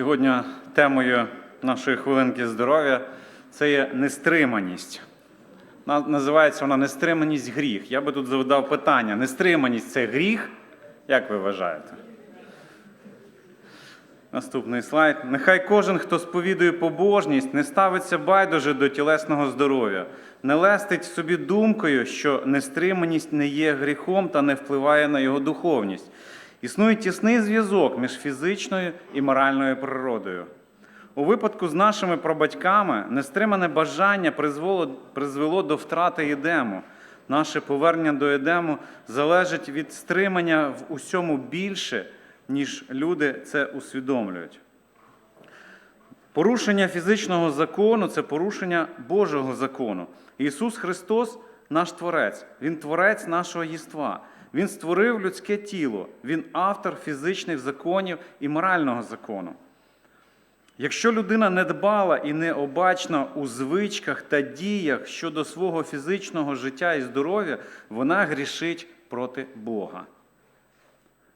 Сьогодні темою нашої хвилинки здоров'я це є нестриманість. Називається вона нестриманість гріх. Я би тут задав питання: нестриманість це гріх? Як ви вважаєте? Наступний слайд. Нехай кожен, хто сповідує побожність, не ставиться байдуже до тілесного здоров'я, не лестить собі думкою, що нестриманість не є гріхом та не впливає на його духовність. Існує тісний зв'язок між фізичною і моральною природою. У випадку з нашими прабатьками нестримане бажання призвело, до втрати Єдему. Наше повернення до Едему залежить від стримання в усьому більше, ніж люди це усвідомлюють. Порушення фізичного закону це порушення Божого закону. Ісус Христос наш Творець, Він творець нашого єства. Він створив людське тіло, Він автор фізичних законів і морального закону. Якщо людина недбала і необачна у звичках та діях щодо свого фізичного життя і здоров'я, вона грішить проти Бога.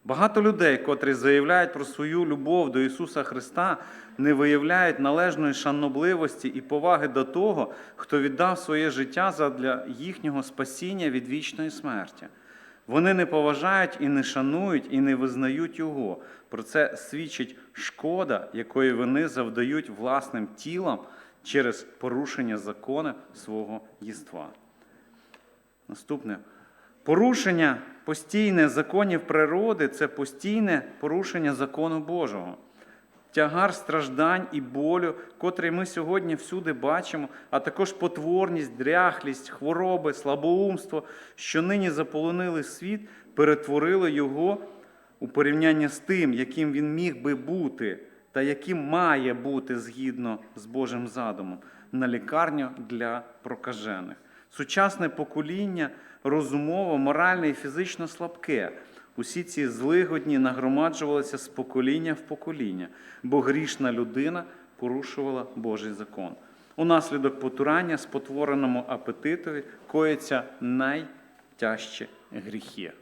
Багато людей, котрі заявляють про свою любов до Ісуса Христа, не виявляють належної шанобливості і поваги до того, хто віддав своє життя задля їхнього спасіння від вічної смерті. Вони не поважають і не шанують, і не визнають Його. Про це свідчить шкода, якої вони завдають власним тілам через порушення закону свого єства. Наступне. Порушення постійне законів природи це постійне порушення закону Божого. Тягар страждань і болю, котрий ми сьогодні всюди бачимо, а також потворність, дряхлість, хвороби, слабоумство, що нині заполонили світ, перетворили його у порівняння з тим, яким він міг би бути, та яким має бути згідно з Божим задумом, на лікарню для прокажених. Сучасне покоління розумово, морально і фізично слабке. Усі ці злигодні нагромаджувалися з покоління в покоління, бо грішна людина порушувала Божий закон. Унаслідок потурання спотвореному апетитові коїться найтяжчі гріхи.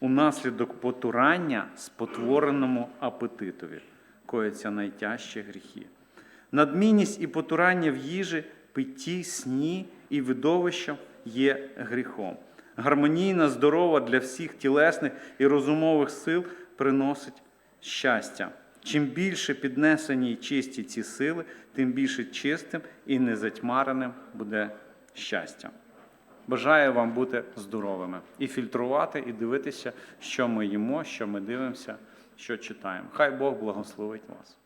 Унаслідок потурання спотвореному апетитові коїться найтяжчі гріхи. Надмінність і потурання в їжі, питті, сні і видовищах є гріхом. Гармонійна, здорова для всіх тілесних і розумових сил приносить щастя. Чим більше піднесені й чисті ці сили, тим більше чистим і незатьмареним буде щастя. Бажаю вам бути здоровими і фільтрувати, і дивитися, що ми їмо, що ми дивимося, що читаємо. Хай Бог благословить вас.